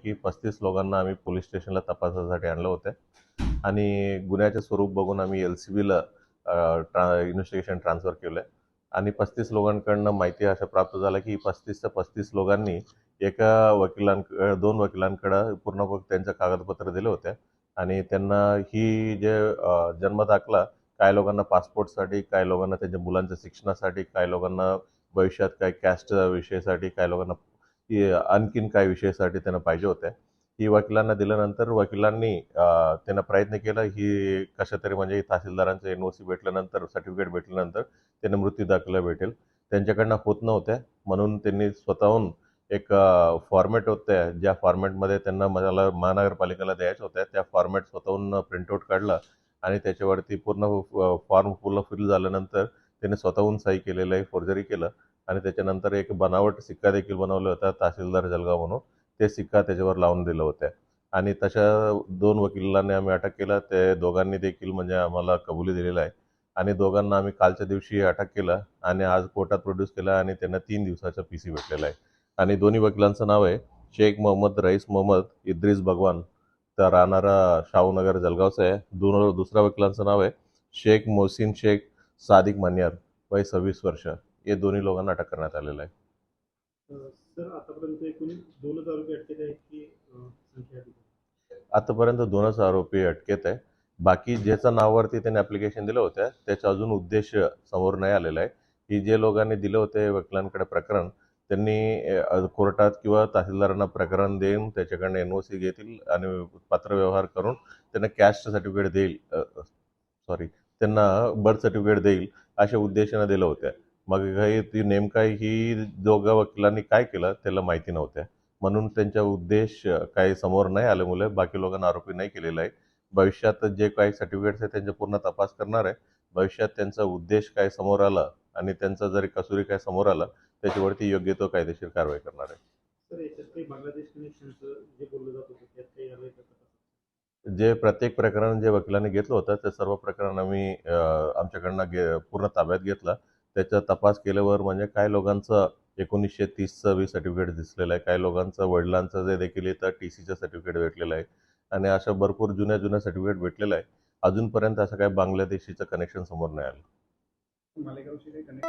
त्यापैकी पस्तीस लोकांना आम्ही पोलीस स्टेशनला तपासासाठी आणलं होतं. आणि गुन्ह्याचे स्वरूप बघून आम्ही एल सी बीला ट्रा इन्व्हेस्टिगेशन ट्रान्सफर केलं आहे आणि पस्तीस लोकांकडनं माहिती अशा प्राप्त झालं की पस्तीस ते पस्तीस लोकांनी एका वकिलांक दोन वकिलांकडं पूर्ण त्यांचं कागदपत्र दिले होते आणि त्यांना ही जे जन्म दाखला काही लोकांना पासपोर्टसाठी काही लोकांना त्यांच्या मुलांच्या शिक्षणासाठी काही लोकांना भविष्यात काही कॅस्ट विषयासाठी काही लोकांना की आणखीन काही विषयासाठी त्यांना पाहिजे होत्या ही वकिलांना दिल्यानंतर वकिलांनी त्यांना प्रयत्न केला. ही कशा तरी म्हणजे तहसीलदारांचं एन ओ सी भेटल्यानंतर सर्टिफिकेट भेटल्यानंतर त्यांना मृत्यू दाखला भेटेल. त्यांच्याकडनं होत नव्हत्या म्हणून त्यांनी स्वतःहून एक फॉर्मॅट होत्या ज्या फॉर्मॅटमध्ये त्यांना मला महानगरपालिकेला द्यायच्या होत्या त्या फॉर्मॅट स्वतःहून प्रिंटआउट काढला आणि त्याच्यावरती पूर्ण फॉर्म पूर्ण फिल झाल्यानंतर त्याने स्वतःहून सही केलेलं आहे फोर्जरी केलं. आणि त्याच्यानंतर एक बनावट सिक्का देखील बनवला होता तहसीलदार जलगाव म्हणून. ते सिक्का त्याच्यावर लावून दिलं होत्या. आणि तशा दोन वकिलांनी आम्ही अटक केलं. ते दोघांनी देखील म्हणजे आम्हाला कबुली दिलेलं आहे. आणि दोघांना आम्ही कालच्या दिवशी अटक केलं आणि आज कोर्टात प्रोड्यूस केला आणि त्यांना तीन दिवसाचा पी सी भेटलेला आहे. आणि दोन्ही वकिलांचं नाव आहे शेख मोहम्मद रईस मोहम्मद इद्रिस भगवान. तर राहणारा शाहूनगर जलगावचा आहे. दोन दुसऱ्या वकिलांचं नाव आहे शेख मोहसिन शेख सादिक मान्यार. वय सव्वीस वर्ष. हे दोन्ही लोकांना अटक करण्यात आलेलं आहे. सर आतापर्यंत एकूण दोनच आरोपी अटकेत आहे? बाकी ज्याच्या नावावरती त्यांनी ॲप्लिकेशन दिलं होतं त्याचा अजून उद्देश समोर नाही आलेला आहे. की जे लोकांनी दिले होते वकिलांकडे प्रकरण त्यांनी कोर्टात किंवा तहसीलदारांना प्रकरण देऊन त्याच्याकडनं एन ओ सी घेतील आणि पत्रव्यवहार करून त्यांना कॅस्ट सर्टिफिकेट देईल सॉरी त्यांना बर्थ सर्टिफिकेट देईल अशा उद्देशानं दिलं होत्या मग काही ती नेमका ही दोघा वकिलांनी काय केलं त्याला माहिती नव्हत्या म्हणून त्यांचा उद्देश काही समोर नाही आल्यामुळे बाकी लोकांना आरोपी नाही केलेला आहे. भविष्यात जे काही सर्टिफिकेट्स आहेत त्यांचा पूर्ण तपास करणार आहे. भविष्यात त्यांचा उद्देश काय समोर आला आणि त्यांचा जरी कसुरी काय समोर आला त्याच्यावरती योग्य तो कायदेशीर कारवाई करणार आहे. जे प्रत्येक प्रकरण जे वकिलांनी घेतलं होतं ते सर्व प्रकरण आम्ही आमच्याकडनं पूर्ण ताब्यात घेतलं. त्याचा तपास केल्यावर म्हणजे काही लोकांचं एकोणीसशे तीसचं वी सर्टिफिकेट दिसलेलं आहे. काही लोकांचं वडिलांचं जे देखील येतं टी सीचं सर्टिफिकेट भेटलेलं आहे. आणि अशा भरपूर जुन्या जुन्या सर्टिफिकेट भेटलेलं आहे. अजूनपर्यंत असं काही बांगलादेशीचं कनेक्शन समोर नाही आलं. मालेगावशी काही कनेक्ट